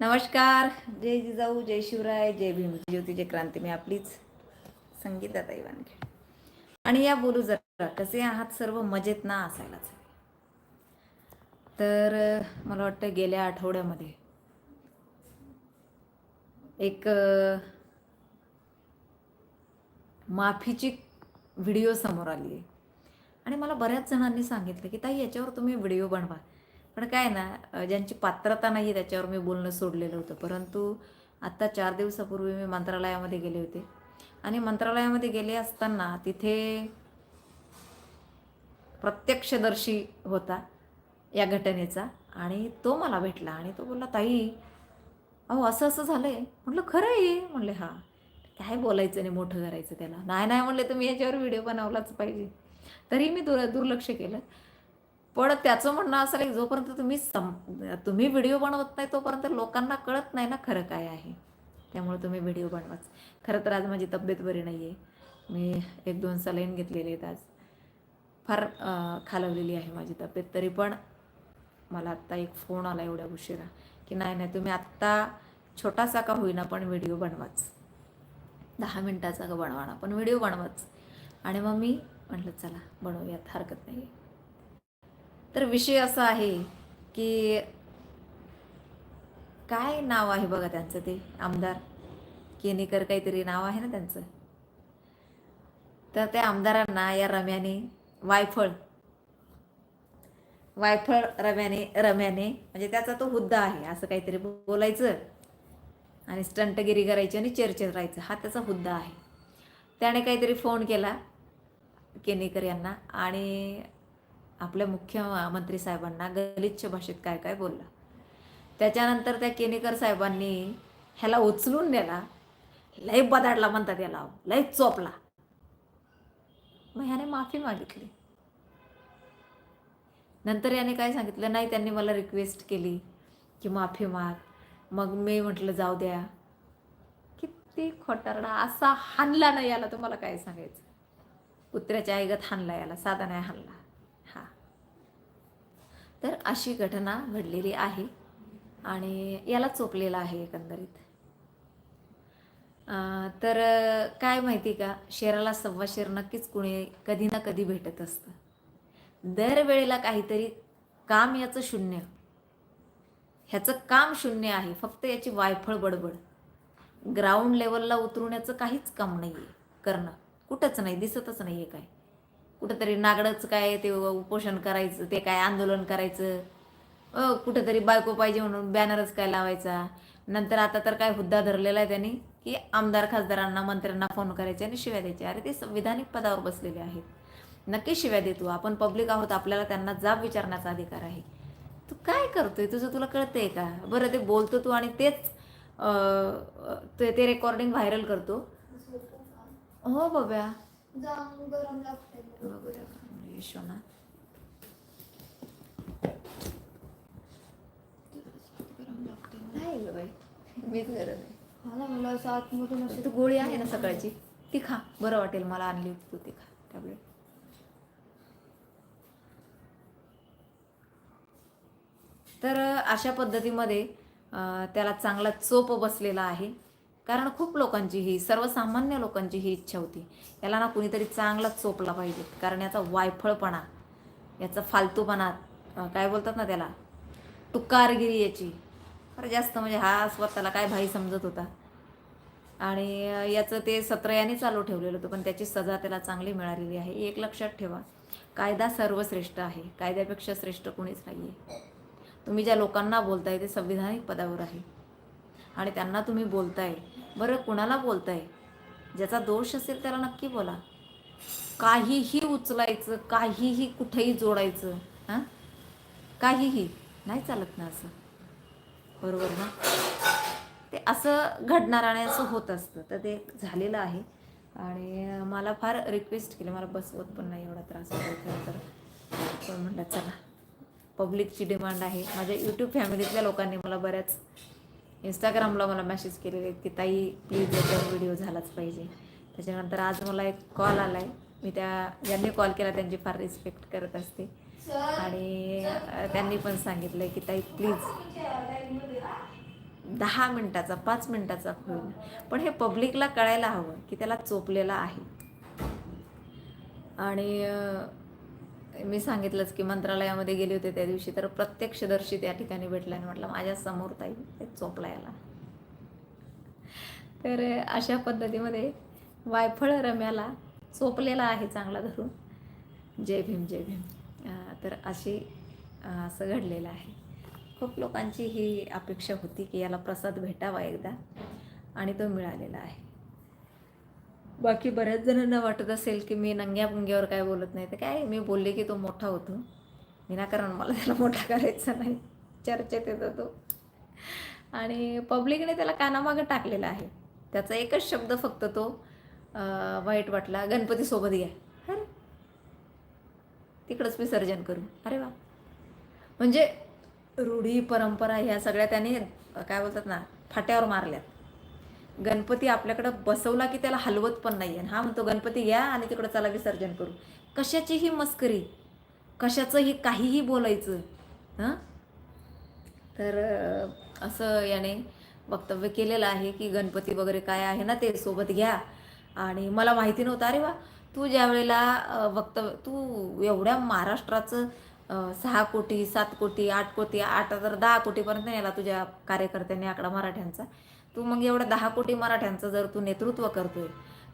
नमस्कार. जय जिजाऊ जय शिवराय जय भीम ज्योती जय क्रांती. मी आपलीच संगीता ताई वानखेड. आणि या बोलू जरा कसे आहात सर्व? मजेत ना असायलाच. हवे. तर मला वाटतं गेल्या आठवड्यामध्ये एक माफीची व्हिडिओ समोर आली. आहे आणि मला बऱ्याच जणांनी सांगितलं की ताई याच्यावर तुम्ही व्हिडिओ बनवा. पण काय ना ज्यांची पात्रता नाही आहे त्याच्यावर मी बोलणं सोडलेलं होतं. परंतु आत्ता चार दिवसापूर्वी मी मंत्रालयामध्ये गेले होते. आणि मंत्रालयामध्ये गेले असताना तिथे प्रत्यक्षदर्शी होता या घटनेचा आणि तो मला भेटला आणि तो बोलला ताई अहो असं असं झालं आहे म्हटलं खरं आहे. म्हणले हा. काय बोलायचं नाही मोठं करायचं त्याला? नाही नाही म्हणले तुम्ही याच्यावर व्हिडिओ बनवलाच पाहिजे. तरी मी दुर दुर्लक्ष केलं. पण त्याचं म्हणणं असं आहे जोपर्यंत तुम्ही सम तुम्ही व्हिडिओ बनवत नाही तोपर्यंत लोकांना कळत नाही ना खरं काय आहे. त्यामुळे तुम्ही व्हिडिओ बनवाच. खरं तर आज माझी तब्येत बरी नाही आहे मी एक दोन सलाईन घेतलेले आहेत आज. फार खालवलेली आहे माझी तब्येत. तरी पण मला आत्ता एक फोन आला एवढ्या उशिरा की नाही नाही तुम्ही आत्ता छोटासा का होईना पण व्हिडिओ बनवाच. दहा मिनटाचा का बनवा ना पण व्हिडिओ बनवाच. आणि मग मी म्हटलं चला बनवूयात हरकत नाही तर विषय असा आहे की काय नाव आहे बघा त्यांचं ते आमदार? केनेकर काहीतरी नाव आहे ना त्यांचं? तर त्या आमदारांना या रम्याने वायफळ. वायफळ रम्याने रम्याने म्हणजे त्याचा तो हुद्दा आहे असं काहीतरी बोलायचं आणि स्टंटगिरी करायची आणि चर्चेत राहायचं हा त्याचा हुद्दा आहे. त्याने काहीतरी फोन केला केनेकर यांना आणि आपल्या मुख्यमंत्री साहेबांना गलिच्छ भाषेत काय काय बोलला. त्याच्यानंतर त्या केनेकर साहेबांनी ह्याला उचलून नेला. लय बदाडला म्हणतात याला. लय चोपला. मग ह्याने माफी मागितली. नंतर याने काय सांगितलं? नाही त्यांनी मला रिक्वेस्ट केली की माफी माग. मग मी म्हटलं जाऊ द्या. किती खोटारडा असा हाणला नाही याला. तुम्हाला काय सांगायचं? कुत्र्याच्या ऐगत हाणला याला. साधा नाही हाणला. तर अशी घटना घडलेली आहे आणि याला चोपलेला आहे एकंदरीत. तर काय माहिती का? शेराला सव्वा शेर नक्कीच कुणी कधी ना कधी भेटत असतं. दरवेळेला काहीतरी काम याचं शून्य. ह्याचं काम शून्य आहे. फक्त याची वायफळ बडबड. ग्राउंड लेवलला उतरवण्याचं काहीच काम नाही आहे करणं कुठंच नाही दिसतच नाही आहे काय. कुठंतरी नागडंच काय ते उपोषण करायचं ते काय आंदोलन करायचं. कुठंतरी बायको पाहिजे म्हणून बॅनरच काय लावायचा. नंतर आता तर काय हुद्दा धरलेला आहे त्यांनी की आमदार खासदारांना मंत्र्यांना फोन करायचे आणि शिव्या द्यायचे अरे ते संविधानिक पदावर बसलेले आहेत. नक्की शिव्या देतो आपण पब्लिक आहोत आपल्याला त्यांना जाब विचारण्याचा अधिकार आहे. तू काय करतोय? तुझं तुला कळतंय का? बरं ते बोलतो तू आणि तेच ते ते रेकॉर्डिंग व्हायरल करतो. हो बाब्या. गरम लागते मीच आहे. मला मला असं आतमधून असं तू गोळी आहे ना सकाळची? ती खा. बरं वाटेल मला आणली होती तू ती खा. टॅबलेट तर अशा पद्धतीमध्ये त्याला चांगला चोप बसलेला आहे. कारण खूप लोकांची ही सर्वसामान्य लोकांची ही इच्छा होती. याला ना कुणीतरी चांगला चोपला पाहिजे कारण याचा वायफळपणा याचा फालतूपणा काय बोलतात ना त्याला? टुकारगिरी याची. फार जास्त म्हणजे हा स्वतःला काय भाई समजत होता. आणि याचं ते सत्रयाने चालू ठेवलेलं होतं पण त्याची सजा त्याला चांगली मिळालेली आहे. एक लक्षात ठेवा. कायदा सर्वश्रेष्ठ आहे. कायद्यापेक्षा श्रेष्ठ कोणीच नाही आहे तुम्ही ज्या लोकांना बोलताय ते संविधानिक पदावर आहे. आणि त्यांना तुम्ही बोलताय. बरं कुणाला बोलताय? ज्याचा दोष असेल त्याला नक्की बोला. काहीही उचलायचं काहीही कुठेही जोडायचं हां? काहीही नाही चालत ना असं. बरोबर ना? ते असं घडणार आणि असं होत असतं. तर ते झालेलं आहे. आणि मला फार रिक्वेस्ट केली. मला बसवत पण नाही एवढा त्रास होतो तर. पण म्हणलं चला. पब्लिकची डिमांड आहे. माझ्या यूट्यूब फॅमिलीतल्या लोकांनी मला बऱ्याच इंस्टाग्रामला मला मेसेज केलेले आहेत की ताई प्लीज याच्यावर व्हिडिओ झालाच पाहिजे. त्याच्यानंतर आज मला एक कॉल आला आहे मी त्या ज्यांनी कॉल केला त्यांची फार रिस्पेक्ट करत असते. आणि त्यांनी पण सांगितलं की ताई प्लीज दहा मिनटाचा पाच मिनटाचा होईल पण हे पब्लिकला कळायला हवं की त्याला चोपलेला आहे. आणि मी सांगितलंच की मंत्रालयामध्ये गेले होते त्या दिवशी तर प्रत्यक्षदर्शी त्या ठिकाणी भेटला आणि म्हटलं माझ्यासमोर ताई ते चोपला याला. तर अशा पद्धतीमध्ये वायफळ रम्याला चोपलेला आहे चांगला धरून. जय भीम जय भीम. तर अशी असं घडलेलं आहे. खूप लोकांची ही अपेक्षा होती की याला प्रसाद भेटावा एकदा आणि तो मिळालेला आहे. बाकी बऱ्याच जणांना वाटत असेल की मी नंग्या पुंग्यावर काय बोलत नाही. तर काय मी बोलले की तो मोठा होतो. विनाकारण मला त्याला मोठा करायचा नाही. चर्चेत येतो तो. आणि पब्लिकने त्याला कानामागं टाकलेला आहे. त्याचा एकच शब्द फक्त तो वाईट वाटला गणपतीसोबत घ्या अरे तिकडंच विसर्जन करू. अरे वा. म्हणजे रूढी परंपरा ह्या सगळ्या त्याने काय बोलतात ना फाट्यावर मारल्यात. गणपती आपल्याकडं बसवला की त्याला हलवत पण नाही आहे हा म्हणतो गणपती घ्या आणि तिकडं चला विसर्जन करू. कशाचीही मस्करी? कशाचंही काहीही बोलायचं. हां? तर असं याने वक्तव्य केलेलं आहे की गणपती वगैरे काय आहे ना ते सोबत घ्या. आणि मला माहिती नव्हतं अरे वा तू ज्या वेळेला वक्तव्य तू एवढ्या महाराष्ट्राचं सहा कोटी सात कोटी आठ कोटी आठ तर दहा कोटीपर्यंत नेला तुझ्या कार्यकर्त्यांनी आकडा मराठ्यांचा. तू मग एवढ्या दहा कोटी मराठ्यांचं जर तू नेतृत्व करतोय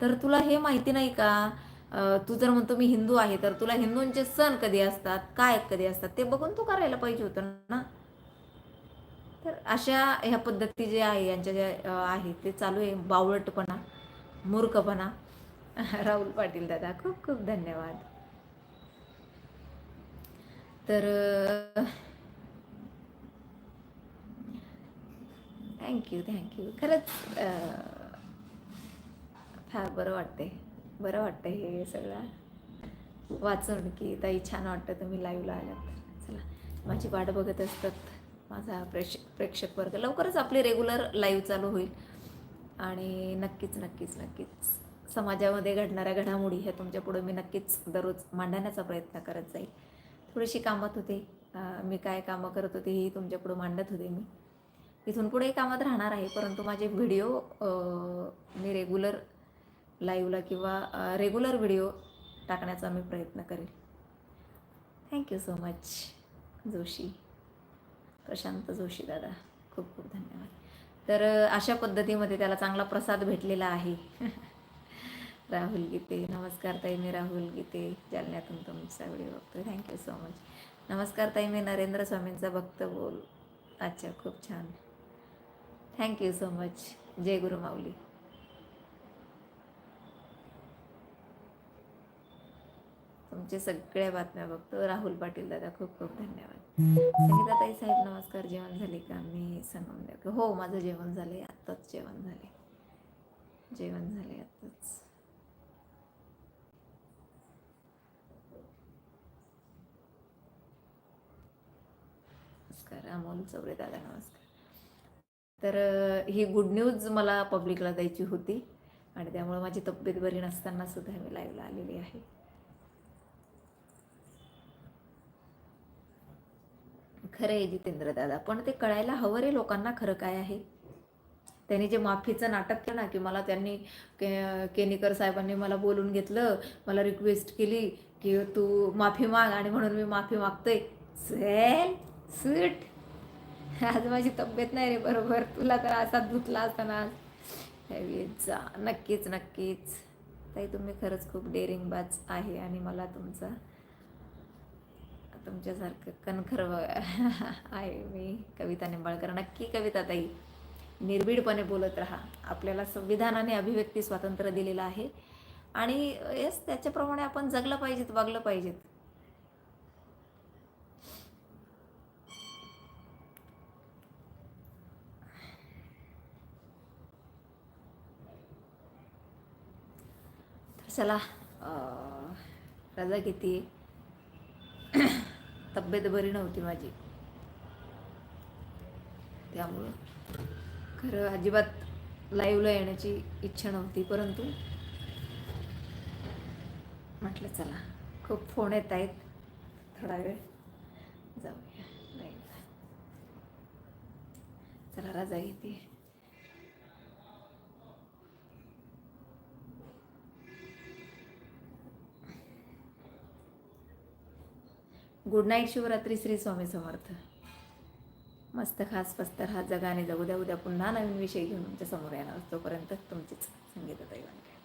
तर तुला हे माहिती नाही का? तू जर म्हणतो मी हिंदू आहे तर तुला हिंदूंचे सण कधी असतात काय कधी असतात ते बघून तू करायला पाहिजे होतं ना? तर अशा ह्या पद्धती जे आहे यांच्या ज्या आहे ते चालू आहे बावळटपणा मूर्खपणा. राहुल पाटील दादा खूप खूप धन्यवाद. तर थँक्यू थँक्यू खरंच फार बरं वाटते बरं वाटतं हे सगळं. वाचून की ताई छान वाटतं तुम्ही लाईव्हला आलात. चला माझी वाट बघत असतात माझा प्रेक्ष प्रेक्षक वर्ग. लवकरच आपली रेग्युलर लाईव्ह चालू होईल. आणि नक्कीच नक्कीच नक्कीच. समाजामध्ये घडणाऱ्या घडामोडी ह्या तुमच्यापुढे मी नक्कीच दररोज मांडण्याचा प्रयत्न करत जाईल. थोडीशी कामात होते मी काय कामं करत होते ही तुमच्यापुढे मांडत होते मी. इथून पुढेही कामात राहणार आहे परंतु माझे व्हिडिओ मी रेग्युलर लाईव्हला किंवा रेग्युलर व्हिडिओ टाकण्याचा मी प्रयत्न करेल. Thank you so much Joshi. Prashant Joshi दादा खूप खूप धन्यवाद. तर अशा पद्धतीमध्ये त्याला चांगला प्रसाद भेटलेला आहे. राहुल गीते. नमस्कार ताई मी राहुल गीते. जालन्यातून तुमचा व्हिडिओ बघतो थँक्यू सो मच नमस्कार ताई मी नरेंद्र स्वामींचा भक्त बोल. अच्छा खूप छान. थँक्यू सो मच जय गुरु माऊली. तुमचे सगळ्या बातम्या बघतो. राहुल पाटील दादा खूप खूप धन्यवाद. संगीता ताई साहेब नमस्कार. जेवण झाले का? मी सांगून द्या. हो माझं जेवण झाले आत्ताच जेवण झाले जेवण झाले आत्ताच. नमस्कार अमोल चौरे दादा नमस्कार. तर ही गुड न्यूज मला पब्लिकला द्यायची होती आणि त्यामुळे माझी तब्येत बरी नसताना सुद्धा मी लाईव्हला आलेली आहे. खरं आहे जितेंद्र दादा पण ते कळायला हवं रे लोकांना खरं काय आहे. त्यांनी जे माफीचं नाटक केलं ना की मला त्यांनी के केनेकर साहेबांनी मला बोलून घेतलं मला रिक्वेस्ट केली की तू माफी माग आणि म्हणून मी माफी मागतोय. सेल सूट. आज माझी तब्येत नाही रे बरोबर. तुला तर असा धुतला असताना जा. नक्कीच नक्कीच. ताई तुम्ही खरंच खूप डेअरिंग बाज आहे आणि मला तुमचा तुमच्यासारखं कणखर आहे मी. कविता निंबाळकर. नक्की कविता ताई निर्भीडपणे बोलत राहा. आपल्याला संविधानाने अभिव्यक्ती स्वातंत्र्य दिलेलं आहे. आणि येस त्याच्याप्रमाणे आपण जगलं पाहिजेत वागलं पाहिजेत. चला रजा घेते तब्येत बरी नव्हती माझी. त्यामुळं खरं अजिबात लाईव्हला येण्याची इच्छा नव्हती परंतु म्हटलं चला खूप फोन येत आहेत. थोडा वेळ जाऊया लाईव्हला चला रजा घेते गुड नाईट शिवरात्री श्री स्वामी समर्थ मस्त खास पस्त हा जगाने जगू द्या उद्या पुन्हा नवीन विषय घेऊन तुमच्यासमोर येणार तोपर्यंत तुमचीच संगीत दैवाने